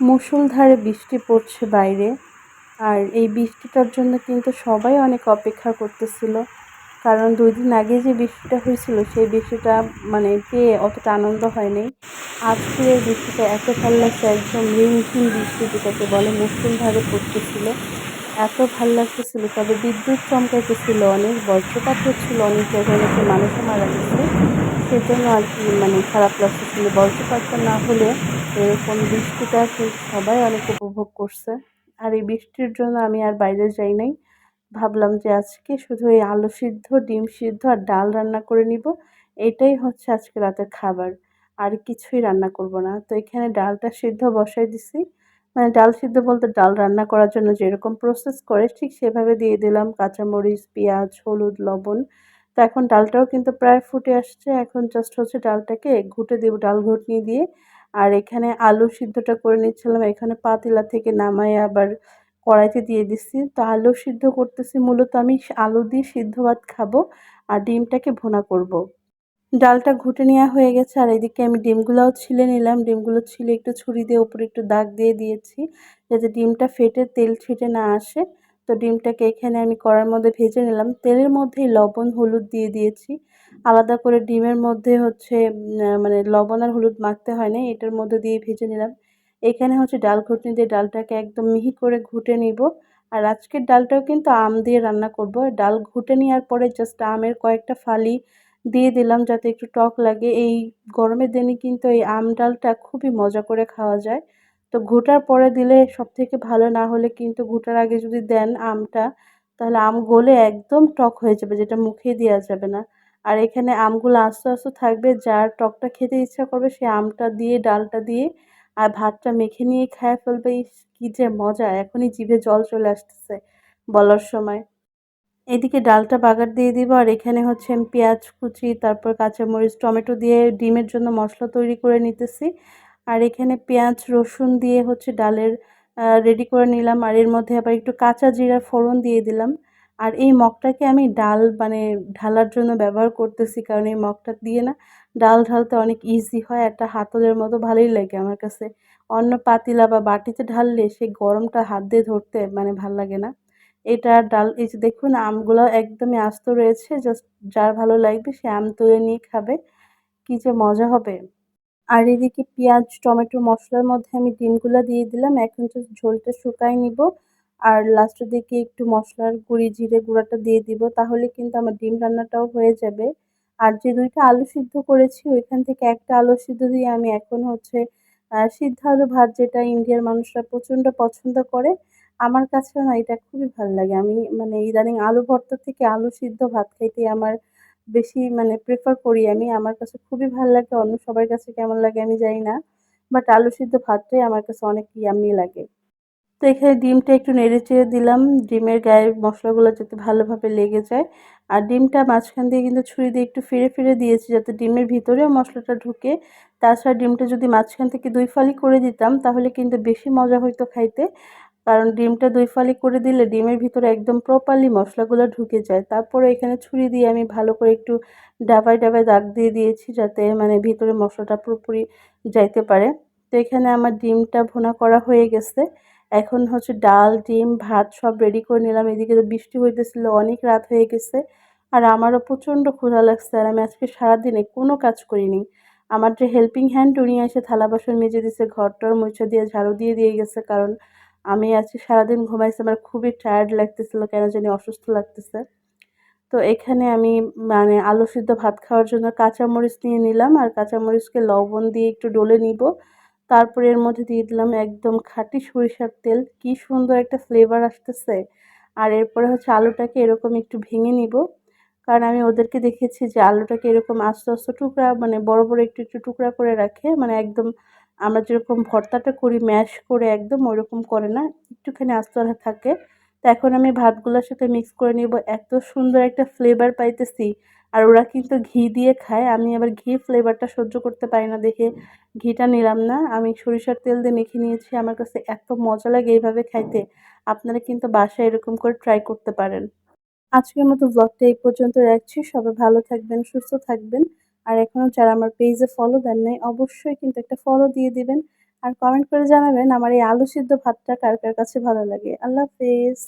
মুষলধারে বৃষ্টি পড়ছে বাইরে। আর এই বৃষ্টিটার জন্য কিন্তু সবাই অনেক অপেক্ষা করতেছিল। কারণ দুই দিন আগে যে বৃষ্টিটা হয়েছিল, সেই বৃষ্টিটা মানে পেয়ে অতটা আনন্দ হয়নি। আজকে এই বৃষ্টিটা এত ভালো লাগছে, একদম রিমঝিম বৃষ্টি যেটাকে বলে মুষলধারে পড়তেছিল। এত ভালো লাগতেছিল, তবে বিদ্যুৎ চমকাইতেছিল অনেক, বজ্রপাত হচ্ছিল অনেক জায়গায় অনেকে মানুষও মারা গেছে। সেজন্য আর কি মানে খারাপ লাগতেছিল বজ্রপাতটা না, হলে এরকম বৃষ্টিটা সবাই অনেক উপভোগ করছে। আর এই বৃষ্টির জন্য আমি আর বাইরে যাই নাই। ভাবলাম যে আজকে শুধু এই আলু সিদ্ধ, ডিম সিদ্ধ আর ডাল রান্না করে নিব। এটাই হচ্ছে আজকে রাতের খাবার। আর কিছুই রান্না করব না। তো এখানে ডালটা সিদ্ধ বসাই দিছি। মানে ডাল সিদ্ধ বলতে ডাল রান্না করার জন্য যেরকম প্রসেস করে, ঠিক সেভাবে দিয়ে দিলাম কাঁচামরিচ, পেঁয়াজ, হলুদ, লবণ তো এখন ডালটাও কিন্তু প্রায় ফুটে আসছে। এখন জাস্ট হচ্ছে ডালটাকে ঘুটে দেবো, ডাল ঘুটনি দিয়ে। আর এখানে আলু সিদ্ধটা করে নিচ্ছিলাম। এখানে পাতিলা থেকে নামাই আবার কড়াইতে দিয়ে দিচ্ছি। তো আলু সিদ্ধ করতেছি। মূলত আমি আলু দিয়ে সিদ্ধ ভাত খাব আর ডিমটাকে ভুনা করব। ডালটা ঘুটে নেওয়া হয়ে গেছে। আর এদিকে আমি ডিমগুলোও ছিলে নিলাম। ডিমগুলো ছিলে একটু ছুরি দিয়ে উপরে একটু দাগ দিয়ে দিয়েছি। যাতে ডিমটা ফেটে, তেল ছিটে না আসে। তো ডিমটাকে এখানে আমি কড়ার মধ্যে ভেজে নিলাম। তেলের মধ্যেই লবণ, হলুদ দিয়ে দিয়েছি। আলাদা করে ডিমের মধ্যে হচ্ছে মানে লবণ আর হলুদ মাখতে হয় না এটার মধ্যে দিয়ে ভেজে নিলাম। এখানে হচ্ছে ডাল ঘুটনি দিয়ে ডালটাকে একদম মিহি করে ঘুটে নিব। আর আজকের ডালটাও কিন্তু আম দিয়ে রান্না করব। ডাল ঘুটে নেওয়ার পরে জাস্ট আমের কয়েকটা ফালি দিয়ে দিলাম যাতে একটু টক লাগে। এই গরমের দিনে কিন্তু এই আম ডালটা খুবই মজা করে খাওয়া যায়। তো ঘুটার পরে দিলে সব থেকে ভালো না হলে কিন্তু ঘুটার আগে যদি দেন আমটা, তাহলে আম গলে একদম টক হয়ে যাবে, যেটা মুখে দেওয়া যাবে না। আর এখানে আমগুলো আস্তে আস্তে থাকবে, যার টকটা খেতে ইচ্ছা করবে সে আমটা দিয়ে, ডালটা দিয়ে আর ভাতটা মেখে নিয়ে খায় ফেলবে। কি যে মজা, এখনই জিভে জল চলে আসতেছে বলার সময়। এদিকে ডালটা বাগার দিয়ে দিব, আর এখানে হচ্ছে আমি পেঁয়াজ কুচি, তারপর কাঁচামরিচ, টমেটো দিয়ে ডিমের জন্য মশলা তৈরি করে নিতেছি। আর এখানে পেঁয়াজ, রসুন দিয়ে হচ্ছে ডালের রেডি করে নিলাম। আর এর মধ্যে আবার একটু কাঁচা জিরার ফোড়ন দিয়ে দিলাম। আর এই মগটাকে আমি ডাল মানে ঢালার জন্য ব্যবহার করতেছি, কারণ এই মগটা দিয়ে না ডাল ঢালতে অনেক ইজি হয়। একটা হাতলের মতো ভালোই লাগে আমার কাছে। অন্য পাতিলা বা বাটিতে ঢাললে সেই গরমটা হাত দিয়ে ধরতে মানে ভালো লাগে না। এটা ডাল, এই যে দেখুন আমগুলো একদমই আস্ত রয়েছে। জাস্ট যার ভালো লাগবে সে আম তুলে নিয়ে খাবে। কী যে মজা হবে। আর এদিকে পেঁয়াজ, টমেটো, মশলার মধ্যে আমি ডিমগুলো দিয়ে দিলাম। এখন তো ঝোলটা শুকাই নিব। আর লাস্টের দিকে একটু মশলার গুঁড়ি, জিরে গুঁড়াটা দিয়ে দিব, তাহলে কিন্তু আমার ডিম রান্নাটাও হয়ে যাবে। আর যে দুইটা আলু সিদ্ধ করেছি, ওইখান থেকে একটা আলু সিদ্ধ দিয়ে আমি এখন হচ্ছে সিদ্ধ আলু ভাত, যেটা ইন্ডিয়ার মানুষরা প্রচণ্ড পছন্দ করে, আমার কাছেও না এটা খুবই ভালো লাগে। আমি মানে ইদানিং আলু ভর্তা থেকে আলু সিদ্ধ ভাত খাইতে আমার বেশি মানে প্রেফার করি আমি। আমার কাছে খুবই ভালো লাগে, অন্য সবার কাছে কেমন লাগে আমি জানি না। বাট আলু সিদ্ধ ভাতটাই আমার কাছে অনেক ইয়াম্মি লাগে। তো এখানে ডিমটা একটু নেড়ে চেড়ে দিলাম। ডিমের গায়ে মশলাগুলো যাতে ভালোভাবে লেগে যায়। আর ডিমটা মাঝখান দিয়ে কিন্তু ছুরি দিয়ে একটু ফিরে ফিরে দিয়েছি যাতে ডিমের ভিতরেও মশলাটা ঢুকে। তাছাড়া ডিমটা যদি মাঝখান থেকে দুই ফালি করে দিতাম, তাহলে কিন্তু বেশি মজা হইতো খাইতে। কারণ ডিমটা দুই ফালি করে দিলে ডিমের ভিতরে একদম প্রপারলি মশলাগুলো ঢুকে যায়। তারপরে এখানে ছুরি দিয়ে আমি ভালো করে একটু ডাবায় ডাবায় দাগ দিয়ে দিয়েছি যাতে মানে ভিতরে মশলাটা পুরোপুরি যাইতে পারে। তো এখানে আমার ডিমটা ভুনা করা হয়ে গেছে। এখন হচ্ছে ডাল, ডিম, ভাত সব রেডি করে নিলাম। এদিকে তো বৃষ্টি হইতেছিল, অনেক রাত হয়ে গেছে। আর আমারও প্রচণ্ড ক্ষুধা লাগছে আর আমি আজকে সারাদিনে কোনো কাজ করিনি। আমার যে হেল্পিং হ্যান্ড উনি এসে থালা বাসন মেজে দিছে, ঘরটার মুছে দিয়ে ঝাড়ু দিয়ে দিয়ে গেছে কারণ আমি আজকে সারাদিন ঘুমাইছি, আমার খুবই টায়ার্ড লাগতেছিল, কেন জানি অসুস্থ লাগতেছে। তো এখানে আমি মানে আলু সিদ্ধ ভাত খাওয়ার জন্য কাঁচামরিচ নিয়ে নিলাম, আর কাঁচামরিচকে লবণ দিয়ে একটু ডলে নিব। তারপরে এর মধ্যে দিয়ে দিলাম একদম খাঁটি সরিষার তেল। কি সুন্দর একটা ফ্লেভার আসতেছে। আর এরপরে হচ্ছে আলুটাকে এরকম একটু ভেঙে নিব। কারণ আমি ওদেরকে দেখেছি যে আলুটাকে এরকম আস্তে আস্তে টুকরা মানে বড় বড় একটু একটু টুকরা করে রাখে মানে একদম আমরা যেরকম ভর্তাটা করি ম্যাশ করে একদম ওইরকম করে না, একটুখানি আস্তে থাকে। তো এখন আমি ভাতগুলোর সাথে মিক্স করে নিব। এত সুন্দর একটা ফ্লেভার পাইতেছি। আর ওরা কিন্তু ঘি দিয়ে খায়। আমি আবার ঘি ফ্লেভারটা সহ্য করতে পারি না দেখে ঘিটা নিলাম না। আমি সরিষার তেল দিয়ে মেখে নিয়েছি। আমার কাছে এত মজা লাগে এইভাবে খাইতে। আপনারা কিন্তু বাসায় এরকম করে ট্রাই করতে পারেন। আজকের মতো ব্লগটা এই পর্যন্ত রাখছি। সবাই ভালো থাকবেন, সুস্থ থাকবেন। আর এখনও যারা আমার পেজে ফলো দেন নাই, অবশ্যই কিন্তু একটা ফলো দিয়ে দিবেন। আর কমেন্ট করে জানাবেন আমার এই আলু সিদ্ধ ভাতটা কার কার কাছে ভালো লাগে। আল্লাহ হাফেজ।